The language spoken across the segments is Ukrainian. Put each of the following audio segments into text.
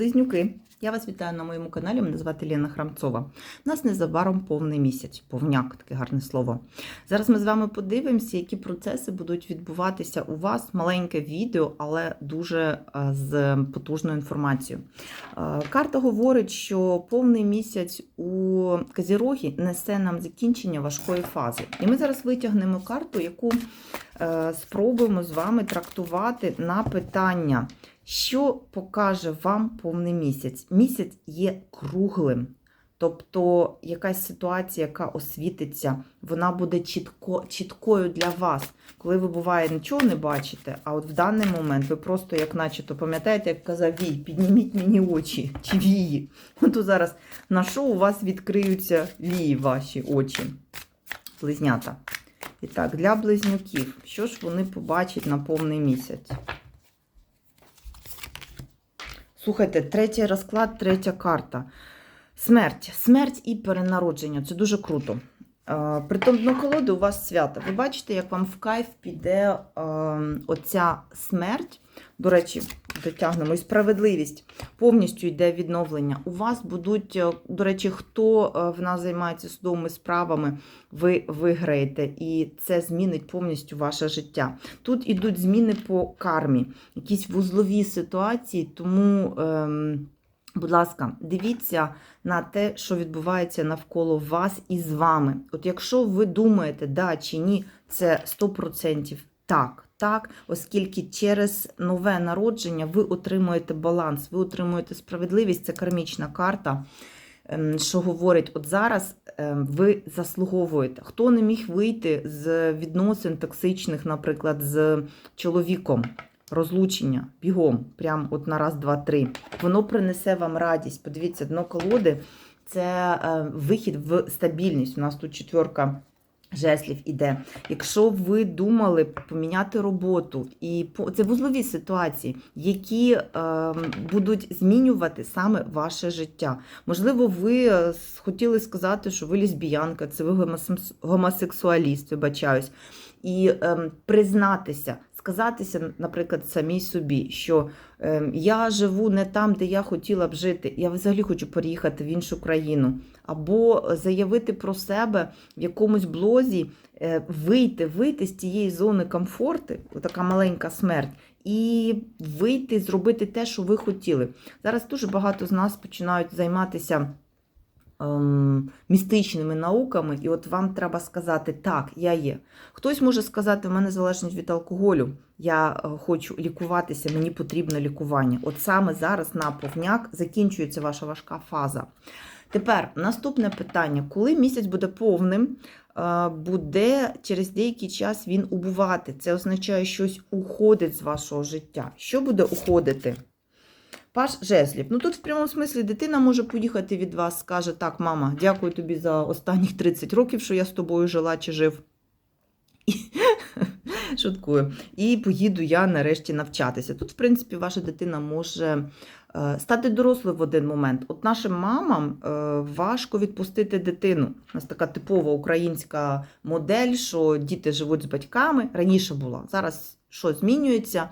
Близнюки, я вас вітаю на моєму каналі. Мене звати Ліна Храмцова. У нас незабаром повний місяць, повняк, таке гарне слово. Зараз ми з вами подивимося, які процеси будуть відбуватися у вас. Маленьке відео, але дуже е, з потужною інформацією. Е, Карта говорить, що повний місяць у Казірогі несе нам закінчення важкої фази. І ми зараз витягнемо карту, яку е, спробуємо з вами трактувати на питання. Що покаже вам повний місяць? Місяць є круглим. Тобто якась ситуація, яка освітиться, вона буде чітко, чіткою для вас. Коли ви буває нічого не бачите, а от в даний момент ви просто, як начебто, пам'ятаєте, як казав Вій, підніміть мені очі чи вії. От зараз на що у вас відкриються вії ваші очі, близнята. І так, для близнюків, що ж вони побачать на повний місяць? Слухайте, третій розклад, третя карта. Смерть. Смерть і перенародження. Це дуже круто. Притом дно колоди у вас свято. Ви бачите, як вам в кайф піде оця смерть. До речі, дотягнемо і справедливість. Повністю йде відновлення. У вас будуть, е, до речі, хто е, в нас займається судовими справами, ви виграєте, і це змінить повністю ваше життя. Тут ідуть зміни по кармі, якісь вузлові ситуації, тому. Ем, Будь ласка, дивіться на те, що відбувається навколо вас і з вами. От якщо ви думаєте, да чи ні, це 100% так, так, оскільки через нове народження ви отримуєте баланс, ви отримуєте справедливість, це кармічна карта, ем, що говорить, от зараз ем, ви заслуговуєте. Хто не міг вийти з відносин токсичних, наприклад, з чоловіком? Розлучення бігом, прям от на раз, два, три. Воно принесе вам радість. Подивіться, дно колоди це е, вихід в стабільність. У нас тут четверка. Жеслів іде. Якщо ви думали поміняти роботу, і це вузлові ситуації, які е, будуть змінювати саме ваше життя. Можливо, ви е, хотіли сказати, що ви лесбіянка, це ви гомосексуаліст, вибачаюсь, і е, признатися, сказатися, наприклад, самій собі, що е, я живу не там, де я хотіла б жити. Я взагалі хочу переїхати в іншу країну, або заявити про себе в якомусь блозі, е, вийти, вийти з тієї зони комфорту, така маленька смерть, і вийти, зробити те, що ви хотіли. Зараз дуже багато з нас починають займатися. Ем, Містичними науками, і от вам треба сказати, так, я є. Хтось може сказати, в мене залежність від алкоголю, я е, хочу лікуватися, мені потрібно лікування. От саме зараз на повняк закінчується ваша важка фаза. Тепер наступне питання: коли місяць буде повним, е, буде через деякий час він убувати. Це означає, щось уходить з вашого життя. Що буде уходити? Паш жезлів. Ну тут в прямому смислі дитина може поїхати від вас, скаже: так, мама, дякую тобі за останніх 30 років, що я з тобою жила чи жив. Шуткую. І поїду я нарешті навчатися. Тут, в принципі, ваша дитина може е, стати дорослою в один момент. От нашим мамам е, важко відпустити дитину. У нас така типова українська модель, що діти живуть з батьками. Раніше була. Зараз що змінюється?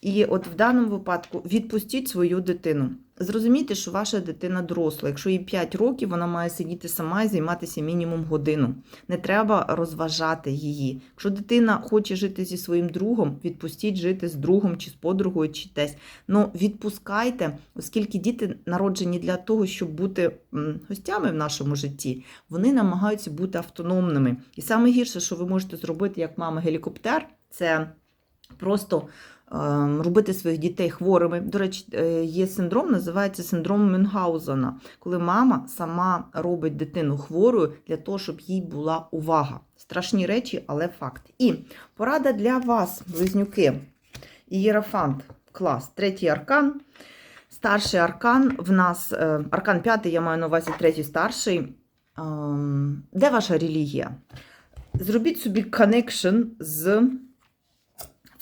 І от в даному випадку відпустіть свою дитину. Зрозумійте, що ваша дитина доросла. Якщо їй 5 років, вона має сидіти сама і займатися мінімум годину. Не треба розважати її. Якщо дитина хоче жити зі своїм другом, відпустіть жити з другом чи з подругою, чи десь. Ну відпускайте, оскільки діти народжені для того, щоб бути гостями в нашому житті, вони намагаються бути автономними. І саме гірше, що ви можете зробити як мама гелікоптер, це просто ем, робити своїх дітей хворими. До речі, е, є синдром, називається синдром Мюнхгаузена, коли мама сама робить дитину хворою для того, щоб їй була увага. Страшні речі, але факт. І порада для вас, близнюки. Ієрофант, клас, третій аркан. Старший аркан в нас, е, аркан п'ятий, я маю на увазі третій старший. Ем, Де ваша релігія? Зробіть собі коннекшн з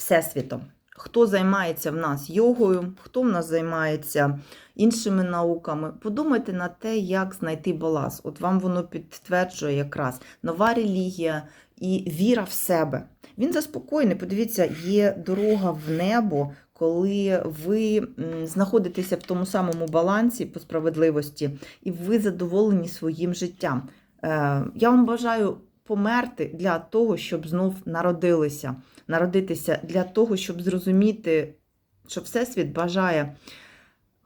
Всесвітом. Хто займається в нас йогою, хто в нас займається іншими науками. Подумайте на те, як знайти баланс. От вам воно підтверджує якраз нова релігія і віра в себе. Він заспокоєний. Подивіться, є дорога в небо, коли ви знаходитеся в тому самому балансі по справедливості, і ви задоволені своїм життям. Е, Я вам бажаю померти для того, щоб знов народилися, народитися для того, щоб зрозуміти, що Всесвіт бажає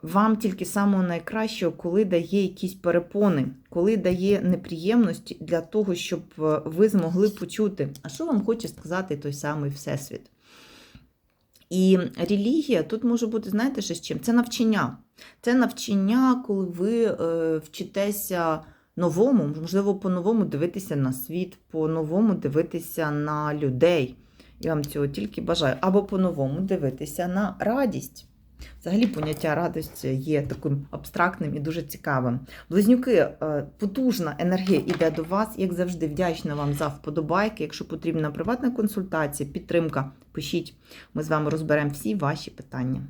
вам тільки самого найкращого, коли дає якісь перепони, коли дає неприємності для того, щоб е, ви змогли почути, а що вам хоче сказати той самий Всесвіт. І релігія тут може бути, знаєте, ще з чим? Це навчання. Це навчання, коли ви е, вчитеся новому, можливо, по-новому дивитися на світ, по-новому дивитися на людей. Я вам цього тільки бажаю. Або по-новому дивитися на радість. Взагалі, поняття радості є таким абстрактним і дуже цікавим. Близнюки, е, потужна енергія йде до вас. Як завжди, вдячна вам за вподобайки. Якщо потрібна приватна консультація, підтримка, пишіть. Ми з вами розберемо всі ваші питання.